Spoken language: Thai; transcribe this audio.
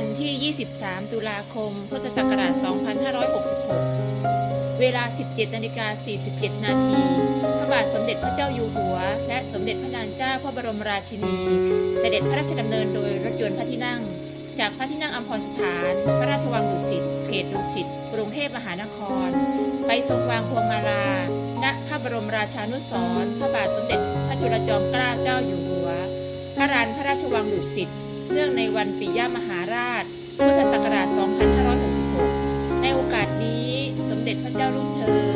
จันทร์ที่ 23 ตุลาคม พุทธศักราช 2566 เวลา 17นาฬิกา47 นาที พระบาทสมเด็จพระเจ้าอยู่หัว และสมเด็จพระนางเจ้าพระบรมราชินี เสด็จพระราชดำเนินโดยรถยนต์พระที่นั่ง จากพระที่นั่งอัมพรสถาน พระราชวังดุสิต เขตดุสิต กรุงเทพมหานคร ไปทรงวางพวงมาลา ณ พระบรมราชานุสร พระบาทสมเด็จพระจุลจอมเกล้าเจ้าอยู่หัว พระรานพระราชวังดุสิต เนื่องในวันปิยมหาราช พุทธศักราช 2566 ในโอกาสนี้สมเด็จพระเจ้าลูกเธอ